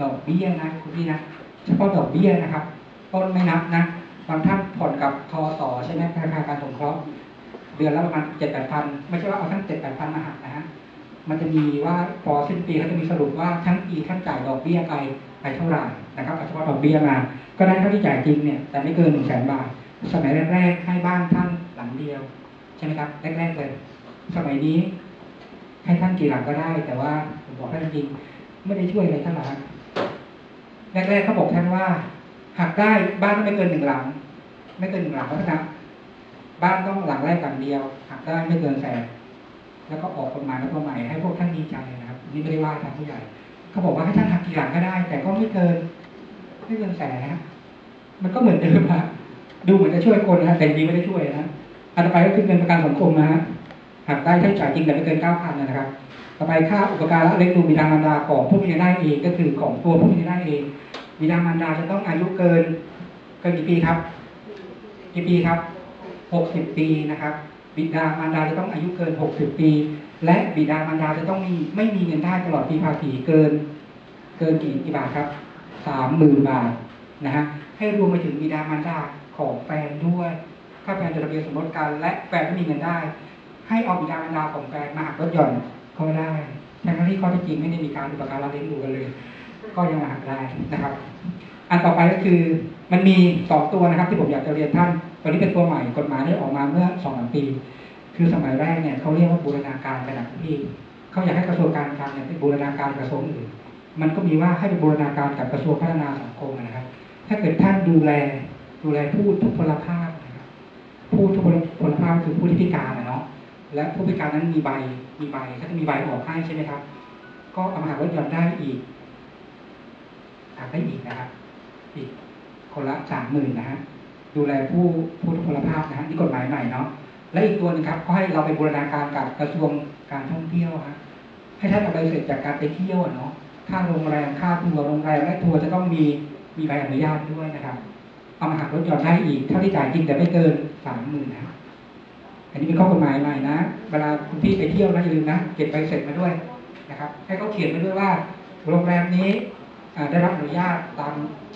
ดอกเบี้ยนะคุณพี่นะเฉพาะดอกเบี้ยนะครับต้นไม่นับนะบางท่านผ่อนกับทอต่อใช่ไหมธนาคารการสงเคราะห์เดือนละประมาณเจ็ดแปดพันไม่ใช่ว่าเอาทั้งเจ็ดแปดพันมาหักนะฮะมันจะมีว่าพอสิ้นปีเขาจะมีสรุปว่าทั้งปีท่านจ่ายดอกเบี้ยไปไปเท่าไหร่นะครับเอาเฉพาะดอกเบี้ยมา ก็ได้เท่าที่จ่ายจริงเนี่ยแต่ไม่เกินหนึ่งแสนบาท สมัยแรกๆให้บ้านท่านหลังเดียวใช่ไหมครับแรกๆเลยสมัยนี้ให้ท่านกี่หลังก็ได้ แต่ว่าผมบอกท่านจริงไม่ได้ช่วยอะไรท่านหรอก แรกๆเขาบอกท่านว่าหักได้บ้านต้องไม่เกินหนึ่งหลัง ไม่เกินหนึ่งหลังเพราะฉะนั้นบ้านต้องหลังแรกหลังเดียวหักได้ไม่เกินแสนแล้วก็ออกกฎหมายแล้วก็ใหม่ให้พวกท่านดีใจนะครับ นี่ไม่ได้ว่าทางผู้ใหญ่เขาบอกว่าให้ท่านหักกี่หลังก็ได้ แต่ก็ไม่เกิน ไม่เกินแสนนะมันก็เหมือนเดิมอะดูเหมือนจะช่วยคนนะแต่จริงไม่ได้ช่วยนะอันต่อไปก็คือเงินประกันสังคมนะฮะหักได้ถ้าจ่ายจริงแต่ไม่เกินเก้าพันนะครับ ต่อไปค่าอุปการะเลี้ยงดูบิดามารดาของผู้มีรายได้เองก็คือของตัวผู้มีรายได้เอง บิดามารดาจะต้องอายุเกิน เกินกี่ปีครับ กี่ปีครับหกสิบปีนะครับ บิดามารดาจะต้องอายุเกินหกสิบปี และบิดามารดาจะต้องมีไม่มีเงินได้ตลอดปีภาษีเกิน เกินกี่กี่บาทครับสามหมื่นบาทนะฮะให้รวมไปถึงบิดามารดาของแฟนด้วย ถ้าแฟนจดทะเบียนสมรสกัน และแฟนไม่มีเงินได้ ให้เอาบิดามารดาของแฟนมาหักลดหย่อนก็ได้ทั้งที่ข้อเท็จจริงไม่ได้มีการอุปการะเลี้ยงดูกันเลย ก็ยังมาหักได้นะครับ อันต่อไปก็คือมันมีสองตัวนะครับ ที่ผมอยากจะเรียนท่านตัวนี้เป็นตัวใหม่กฎหมายได้ออกมาเมื่อสองสามปี คือสมัยแรกเนี่ยเขาเรียกว่าบูรณาการกันนะพี่เขาอยากให้กระทรวงการคลังเนี่ยเป็นบูรณาการกระทรวงอื่นมันก็มีว่าให้เป็นบูรณาการกับกระทรวงพัฒนาสังคมนะครับ ถ้าเกิดท่านดูแลดูแลผู้ทุพพลภาพนะครับผู้ทุพพลภาพคือผู้ที่พิการนะเนาะและผู้พิการนั้นมีใบมีใบเขาจะมีใบออกให้ใช่ไหมครับ ก็เอามาหักลดหย่อนได้อีก หักได้อีกนะครับ อีกคนละสามหมื่นนะฮะดูแลผู้ผู้ทุพพลภาพนะฮะนี่กฎหมายใหม่เนาะและอีกตัวหนึงครับก็ให้เราไปบูรณาการกับกระทรวงการท่องเที่ยวฮะให้ท่านเอาใบเสร็จจากการไปเที่ยวเนาะค่าโรงแรมค่าทัวร์โรงแรมและทัวร์จะต้องมีมีใบอนุญาตด้วยนะครับเอามาหักลดหย่อนได้อีกเท่าที่จ่ายจริงแต่ไม่เกินสามหมื่นนะอันนี้เป็นข้อกฎหมายใหม่นะเวลาคุณพี่ไปเที่ยวนะอย่าลืมนะเก็บใบเสร็จมาด้วยนะครับ ให้เขาเขียนมาด้วยว่า โรงแรมนี้ ได้รับอนุญาตตาม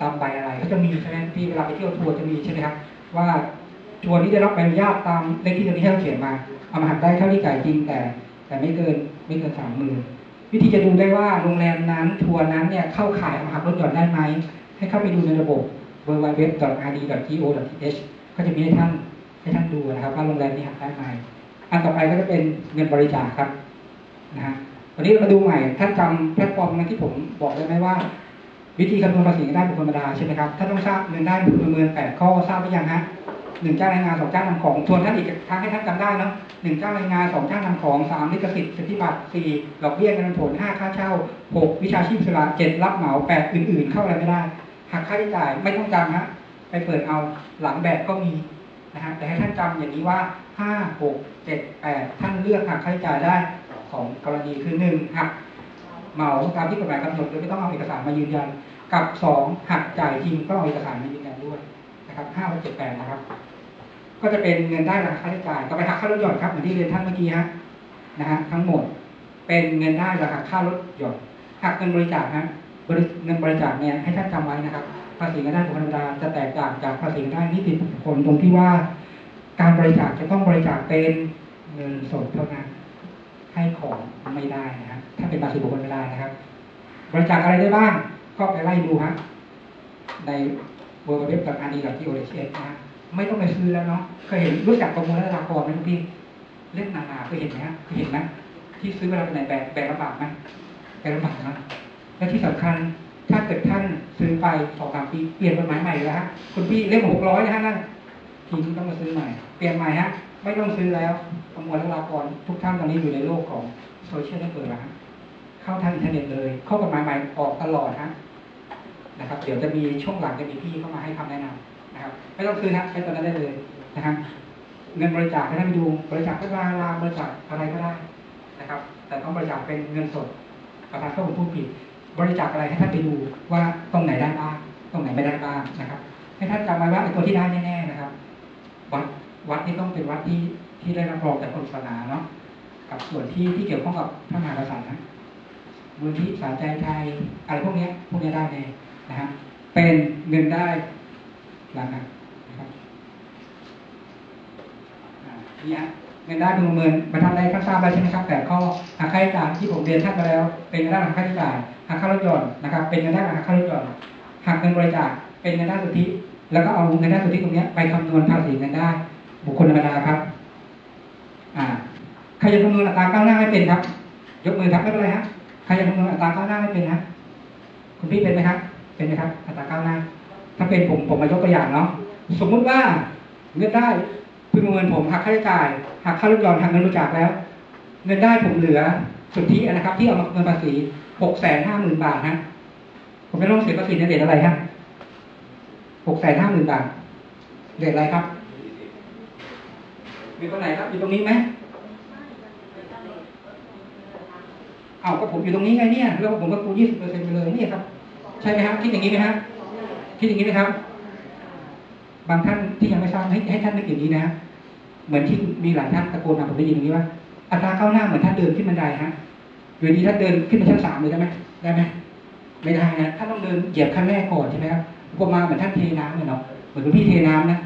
ตามใบอะไรเขาจะมีใช่ไหมพี่เวลาไปเที่ยวทัวร์จะมีใช่ไหมครับว่าทัวร์นี้ได้รับใบอนุญาตตามเลขที่ตรงนี้ที่เราเขียนมาเอามาหักได้เท่าที่จ่ายจริงแต่ แต่ไม่เกินไม่เกินสามหมื่นวิธีจะดูได้ว่าโรงแรมนั้นทัวร์นั้นเนี่ยเข้าข่ายเอามาหักลดหย่อนได้ไหมให้เข้าไปดูในระบบ www.rd.go.th ก็จะมีให้ท่านให้ท่านดูนะครับว่าโรงแรมนี้หักได้ไหมอันต่อไปก็จะเป็นเงินบริจาคครับนะฮะ วันนี้เรามาดูใหม่ท่านจำแพลตฟอร์มนั้นที่ผมบอกได้ไหมว่า วิธีคำนวณภาษีเงินได้บุคคลธรรมดาใช่ไหมครับท่านต้องทราบเงินได้บุคคลประเมินแปดข้อทราบหรือยังฮะหนึ่งจ้างแรงงานสองจ้างนำของทวนท่านอีกครั้งให้ท่านจำได้เนาะหนึ่งจ้างแรงงานสองจ้างนำของสามลิขสิทธิ์สิทธิบัตรสี่ดอกเบี้ยเงินผลห้าค่าเช่าหกวิชาชีพสระเจ็ดรับเหมาแปดอื่น ๆ เข้าอะไรไม่ได้หักค่าใช้จ่ายไม่ต้องจำฮะไปเปิดเอาหลังแบบก็มีนะฮะแต่ให้ท่านจำอย่างนี้ว่าห้าหกเจ็ดแปดท่านเลือกหักค่าใช้จ่ายได้ องกรณีคือหนึ่งหักเหมาตามที่กฎหมายกำหนดโดยไม่ต้องเอาเอกสารมายืนยัน กับสองหักจ่ายจริงก็เอาเอกสารมายืนยันด้วยนะครับห้าหกเจ็ดแปดนะครับ ก็จะเป็นเงินได้ราคาค่าใช้จ่ายต่อไปหักค่าลดหย่อนครับเหมือนที่เรียนท่านเมื่อกี้ฮะนะฮะทั้งหมดเป็นเงินได้ราคาค่าลดหย่อนหักเงินบริจาคฮะบริเงินบริจาคเนี่ยให้ท่านจำไว้นะครับ ภาษีเงินได้บุคคลธรรมดาจะแตกต่างจากภาษีเงินได้นิติบุคคลตรงที่ว่า การบริจาคจะต้องบริจาคเป็นเงินสดเท่านั้น ให้ของไม่ได้นะครับถ้าเป็นภาษีบุคคลไม่ได้นะครับ บริจาคอะไรได้บ้าง ก็ไปไล่ดูฮะใน w w w r d g o h s นะฮะไม่ต้องไปซื้อแล้วเนาะเคยเห็นรู้จักประมวลและราคาไหมทุกพี่เล่นนานาเคยเห็นไหมฮะเคยเห็นไหมที่ซื้อเวลาไปไหนแบกแบกลำบากไหมแบกลำบากนะและที่สำคัญถ้าเกิดท่านซื้อไปสองสามปีเปลี่ยนกฎหมายใหม่แล้วฮะคุณพี่เล่มหกร้อยนะฮะนั่นทีนี้ต้องมาซื้อใหม่ เปลี่ยนใหม่ฮะ ไม่ต้องซื้อแล้วประมวลและราคาทุกท่านตอนนี้อยู่ในโลกของโซเชียลเน็ตเวิร์กแล้วฮะเข้าทางอินเทอร์เน็ตเลย ข้อกฎหมายใหม่ออกตลอดฮะนะครับ เดี๋ยวจะมีช่วงหลังจะมีพี่เข้ามาให้คำแนะนำนะครับ ไม่ต้องซื้อนะใช้ตัวนั้นได้เลยนะครับเงินบริจาคให้ท่านไปดูบริจาคก็ลาลาบริจาคอะไรก็ได้นะครับ แต่ต้องบริจาคเป็นเงินสดประธานข้อมูลผู้ผิดบริจาคอะไรให้ท่านไปดูว่าตรงไหนได้บ้างตรงไหนไม่ได้บ้างนะครับ ให้ท่านจำไว้ว่าไอ้ตัวที่ได้แน่ๆนะครับวัด วัดนี่ต้องเป็นวัดที่ที่ได้รับรองจากคนศาสนาเนาะกับส่วนที่ที่เกี่ยวข้องกับพระมหากษัตริย์นะมูลที่สาใจไทยอะไรพวกเนี้ยพวกเนี้ยได้แน่นะฮะเป็นเงินได้หลังหักนะครับนี่ฮะเงินได้เป็นเมินบรรทัดได้ข้างทราบแล้วใช่ไหมครับแต่ข้อหักค่าใช้จ่ายที่ผมเรียนท่านไปแล้ว เป็นเงินได้หักค่าใช้จ่ายหักค่ารถยนต์นะครับ เป็นเงินได้หักค่ารถยนต์หักเงินบริจาคเป็นเงินได้สุทธิแล้วก็เอาเงินได้สุทธิตรงเนี้ยไปคำนวณภาษีเงินได้ บุคคลธรรมดาครับ อ่าใครยังคำนวณอัตราก้าวหน้าไม่เป็นครับ ยกมือครับไม่เป็นไรฮะใครยังคำนวณอัตราก้าวหน้าไม่เป็นฮะคุณพี่เป็นไหมครับ เป็นไหมครับ อัตราก้าวหน้า ถ้าเป็นผมผมมายกตัวอย่างเนาะสมมุติว่าเงินได้พึงเมินผมหักค่าใช้จ่ายหักค่ารถยนต์หักเงินบริจาคแล้ว เงินได้ผมเหลือสุทธินะครับ ที่เอามาเงินภาษีหกแสนห้าหมื่นบาทฮะผมไม่ต้องเสียภาษีในเดทอะไรฮะหกแสนห้าหมื่นบาทเดทอะไรครับ มีตรงไหนครับ อยู่ตรงนี้ไหมเอาก็ผมอยู่ตรงนี้ไงเนี่ย แล้วผมก็คูณยี่สิบเปอร์เซ็นต์ไปเลยนี่ครับ ใช่ไหมครับคิดอย่างนี้ไหมครับคิดอย่างนี้ไหมครับ บางท่านที่ยังไม่ทราบให้ให้ท่านนึกอย่างนี้นะ เหมือนที่มีหลายท่านตะโกนมาผมได้ยินอย่างนี้ว่า อัตราก้าวหน้าเหมือนท่านเดินขึ้นบันไดฮะอยู่ดีท่านเดินขึ้นไปชั้นสามเลยได้ไหมได้ไหมไม่ได้นะท่านต้องเดินเหยียบขั้นแรกก่อนใช่ไหมครับพอมาเหมือนท่านเทน้ำเนี่ยเนาะ เหมือนพี่เทน้ำนะ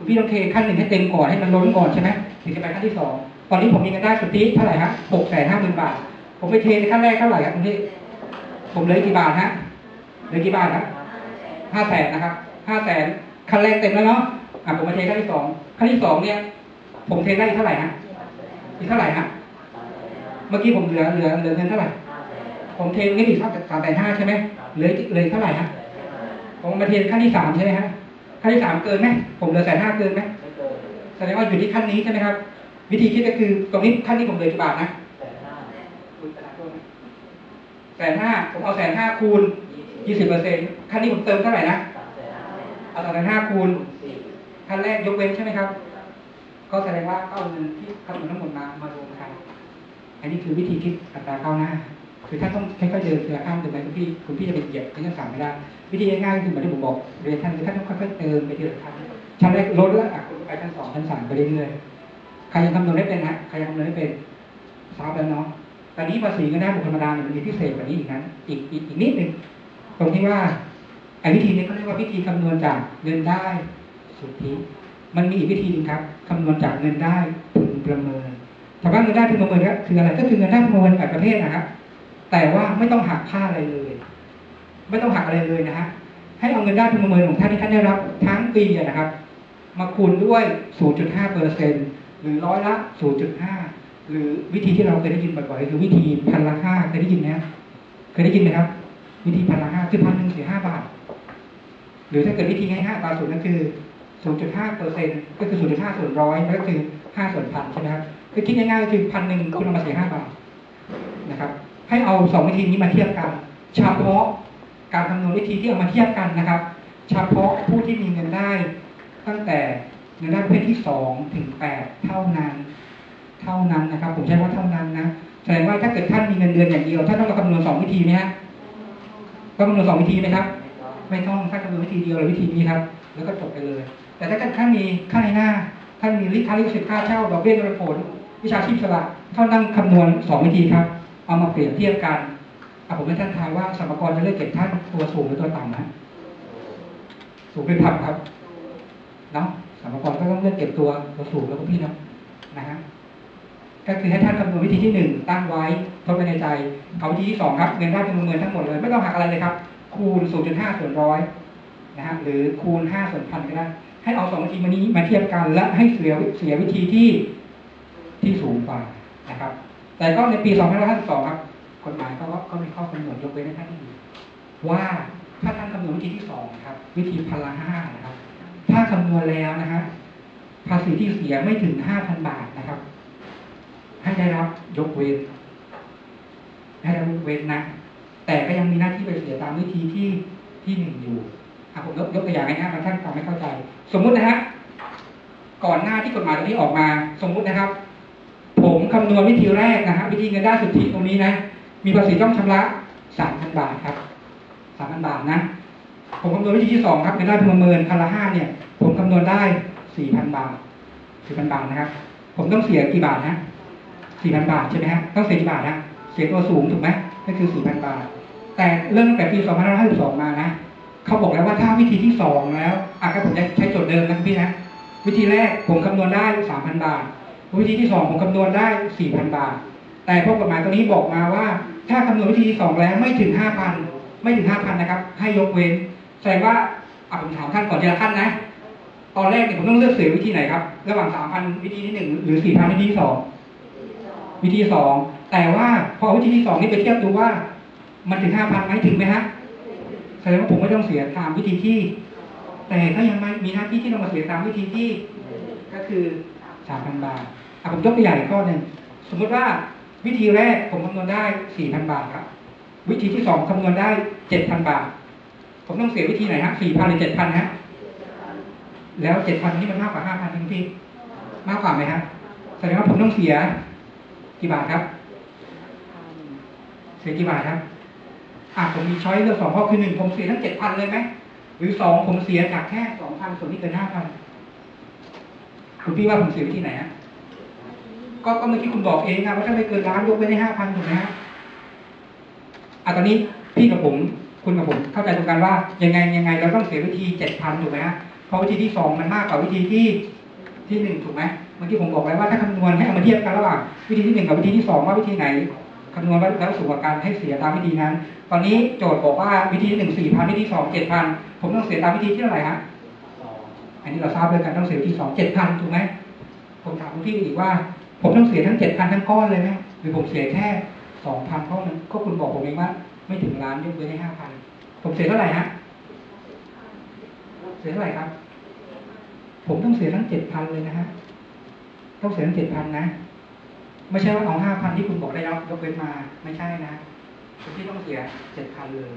คุณพี่ต้องเทขั้นหนึ่งให้เต็มก่อนให้มันล้นก่อนใช่ไหมถึงจะไปขั้นที่สองตอนนี้ผมมีเงินได้สุทธิเท่าไหร่ฮะหกแสนห้าหมื่นบาท ผมไปเทในขั้นแรกเท่าไหร่ครับคุณพี่ผมเหลยกี่บาทฮะเหลยกี่บาทครับห้าแสนนะครับห้าแสนคันแรกเต็มแล้วเนาะอะผมมาเทขั้นที่สองขั้นที่สองเนี่ย ผมเทได้อีกเท่าไหร่ฮะอีกเท่าไหร่ฮะเมื่อกี้ผมเหลือเหลือเหลือเงินเท่าไหร่ผมเทเงินอีกสักสามแสนห้าใช่ไหมเหลือเหลือเท่าไหร่ฮะผมมาเทขั้นที่สามใช่ไหมฮะ ขั้นที่สามเกินไหมผมเหลือแสนห้าเกินไหมแสดงว่าอยู่ที่ขั้นนี้ใช่ไหมครับ วิธีคิดก็คือตรงนี้ขั้นนี้ผมเหลือกี่บาทนะแสนห้าผมเอาแสนห้าคูณยี่สิบเปอร์เซ็นต์ขั้นนี้ผมเติมเท่าไหร่นะเอาแสนห้าคูณขั้นแรกยกเว้นใช่ไหมครับ ก็แสดงว่าก็เอาเงินที่คำนวณทั้งหมดมามารวมกันอันนี้คือวิธีคิดอัตราก้าวหน้า คือถ้าต้องค่อยๆเดินเสือข้ามเดินไปคุณพี่คุณพี่จะไปเหยียบที่ชั้นสามไม่ได้วิธีง่ายๆคือเหมือนที่ผมบอกเรียนท่านคือท่านต้องค่อยๆเติมไปทีละขั้นชั้นแรกลดแล้วอะคุณไปชั้นสองชั้นสามไปเรื่อยๆใครยังคำนวณไม่เป็นฮะใครยังคำนวณไม่เป็นทราบแล้วเนาะตอนนี้ภาษีเงินได้บุคคลธรรมดาเนี่ยมันมีพิเศษกว่านี้อีกนั้นอีกอีกอีกนิดหนึ่งตรงที่ว่าไอ้วิธีนี้เขาเรียกว่าวิธีคำนวณจากเงินได้สุทธิมันมีอีกวิธีหนึงครับคำนวณจากเงินได้พึงประเมินถาว่าเงินได้พึงประเมินก็คืออะไรก็คือเงินได้พึงประเมินแบบประเภทนะครับ แต่ว่าไม่ต้องหักค่าอะไรเลย ไม่ต้องหักอะไรเลยนะฮะให้เอาเงินได้พึงประเมินของท่านที่ท่านได้รับทั้งปีอะนะครับ มาคูณด้วย 0.5เปอร์เซ็นหรือร้อยละ 0.5 หรือวิธีที่เราเคยได้ยินบ่อยๆคือวิธีพันละห้าเคยได้ยินไหมเคยได้ยินไหมครับ วิธีพันละห้าคือพันหนึ่งเสียห้าบาท หรือถ้าเกิดวิธีง่ายๆตามสูตรนั่นคือ 0.5เปอร์เซ็นก็คือ 0.5 ส่วนร้อยแล้วก็คือ 5 ส่วนพันใช่ไหมครับคือคิดง่ายๆก็คือพันหนึ่งคุณเอามาเสียห้าบาทนะครับ ให้เอาสองวิธีนี้มาเทียบกันเฉพาะการคำนวณวิธีที่เอามาเทียบกันนะครับเฉพาะผู้ที่มีเงินได้ ตั้งแต่เงินได้ประเภทที่สองถึงแปดเท่านั้น เท่านั้นนะครับ ผมใช้ว่าเท่านั้นนะแสดงว่าถ้าเกิดท่านมีเงินเดือนอย่างเดียวท่านต้องมาคำนวณสองวิธีไหมฮะต้องคำนวณสองวิธีไหมครับ ไม่ต้องถ้านคำนวณวิธีเดียวหรือวิธีนี้ครับ แล้วก็จบไปเลย แต่ถ้าท่านมีค่าในหน้าท่านมีลิขค่าลิขสิทธิ์ค่าเช่าดอกเบี้ยโดยผล วิชาชีพสละท่านนั่งคำนวณสองวิธีครับ เอามาเปรียบเทียบกันอผมให้ท่านทายว่าสมกรจะเลือกเก็บท่านตัวสูงหรือตัวต่ำนะสูงหรือต่ำครับเนาะสมกรก็ต้องเลือกเก็บตัวตัวสูงแล้วก็พี่นะนะฮะก็คือให้ท่านคำนวณวิธีที่หนึ่งตั้งไว้ทดไว้ในใจเอาวิธีที่สองครับเงินได้เป็นเงินทั้งหมดเลย ไม่ต้องหักอะไรเลยครับ คูณ 0.5 ส่วนร้อยนะฮะหรือคูณ 5 ส่วนพันก็ได้ ให้เอาสองวิธีมานี้มาเทียบกันและให้เสียเสียวิธีที่ที่สูงกว่านะครับ แต่ก็ในปี2552ครับกฎหมายก็ก็มีข้อกำหนดยกเว้นให้ท่านอีกว่าถ้าท่านคำนวณวิธีที่สองครับ วิธีพันละห้านะครับ ถ้าคำนวณแล้วนะฮะภาษีที่เสียไม่ถึง5,000บาทนะครับ ให้ได้รับยกเว้นให้ได้รับยกเว้นนะ แต่ก็ยังมีหน้าที่ไปเสียตามวิธีที่ที่หนึ่งอยู่อะผมยกยกตัวอย่างง่ายๆบางท่านฟังไม่เข้าใจ สมมุตินะฮะก่อนหน้าที่กฎหมายตรงนี้ออกมา สมมุตินะครับ ผมคำนวณวิธีแรกนะฮะวิธีเงินได้สุทธิตรงนี้นะ มีภาษีต้องชำระสามพันบาทครับสามพันบาทนะ ผมคำนวณวิธีที่สองครับเงินได้ประเมินพันละห้าเนี่ย ผมคำนวณได้สี่พันบาทสี่พันบาทนะครับ ผมต้องเสียกี่บาทนะสี่พันบาทใช่ไหมฮะต้องเสียกี่บาทนะเสียตัวสูงถูกไหมก็คือสี่พันบาท แต่เริ่มตั้งแต่ปี2552มานะเขาบอกแล้วว่าถ้าวิธีที่สองแล้วอะก็ผมจะใช้โจทย์เดิมนะพี่นะวิธีแรกผมคำนวณได้3,000บาท วิธีที่สองผมคำนวณได้4,000บาท แต่พวกกฎหมายตัวนี้บอกมาว่า ถ้าคำนวณวิธีที่สองแล้วไม่ถึง5,000ไม่ถึง5,000นนะครับ ให้ยกเว้น แสดงว่าอะผมถามท่านก่อนทีละท่านนะ ตอนแรกเนี่ยผมต้องเลือกเสียวิธีไหนครับ ระหว่าง3,000วิธีที่หนึ่งหรือ4,000วิธีที่สองวิธีสองแต่ว่าพอวิธีที่สองนี่ไปเทียบดูว่า มันถึงห้าพันไหมถึงไหมฮะแสดงว่าผมไม่ต้องเสียตามวิธีที่ แต่ก็ยังไม่มีหน้าที่ที่ต้องมาเสียตามวิธีที่ ก็คือ สามพันบาทอะผมยกตัวอย่างอีกข้อหนึ่งสมมติว่าวิธีแรกผมคำนวณได้สี่พันบาทครับ วิธีที่สองคำนวณได้เจ็ดพันบาท ผมต้องเสียวิธีไหนฮะสี่พันหรือเจ็ดพันฮะแล้วเจ็ดพันนี่มันมากกว่าห้าพันทั้งพี่มากกว่าไหมฮะแสดงว่าผมต้องเสียกี่บาทครับ เสียกี่บาทครับอะผมมีช้อยเลือกสองข้อคือหนึ่งผมเสียทั้งเจ็ดพันเลยไหมหรือสองผมเสียจากแค่สองพันส่วนนี้เกินห้าพัน คุณพี่ว่าผมเสียวิธีไหนฮะก็ก็เมื่อกี้คุณบอกเองนะว่าถ้าไม่เกินล้านยกไปได้ห้าพันถูกไหมฮะอะตอนนี้พี่กับผมคุณกับผมเข้าใจตรงกันว่ายังไงยังไงเราต้องเสียวิธีเจ็ดพันถูกไหมฮะเพราะวิธีที่สองมันมากกว่าวิธีที่ที่หนึ่งถูกไหมเมื่อกี้ผมบอกแล้วว่าถ้าคำนวณให้เอามาเทียบกันระหว่างวิธีที่หนึ่งกับวิธีที่สองว่าวิธีไหนคำนวณแล้วสูงกว่ากันให้เสียตามวิธีนั้น ตอนนี้โจทย์บอกว่าวิธีที่หนึ่งสี่พันวิธีสองเจ็ดพันผมต้องเสียตามวิธีที่เท่าไหร่ฮะ นนี้เราทราบเลยกันต้องเสียวิธีสองเจ็ดพันถูกไหมผมถามคุณพี่อีกว่า ผมต้องเสียทั้งเจ็ดพันทั้งก้อนเลยไหมหรือผมเสียแค่สองพันเพราะมันก็คุณบอกผมเองว่า ไม่ถึงล้านยกเว้นให้ห้าพันผมเสียเท่าไหร่ฮะเสียเท่าไหร่ครับ ผมต้องเสียทั้งเจ็ดพันเลยนะฮะต้องเสียทั้งเจ็ดพันนะไม่ใช่ว่าเอาห้าพันที่คุณบอกได้รับยกเว้นมาไม่ใช่นะคุณที่ต้องเสียเจ็ดพันเลย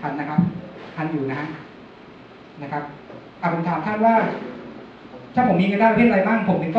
ทันนะครับ ทันอยู่นะฮะ นะครับอะผมถามท่านว่า ถ้าผมมีเงินได้ประเภทอะไรบ้างผมถึง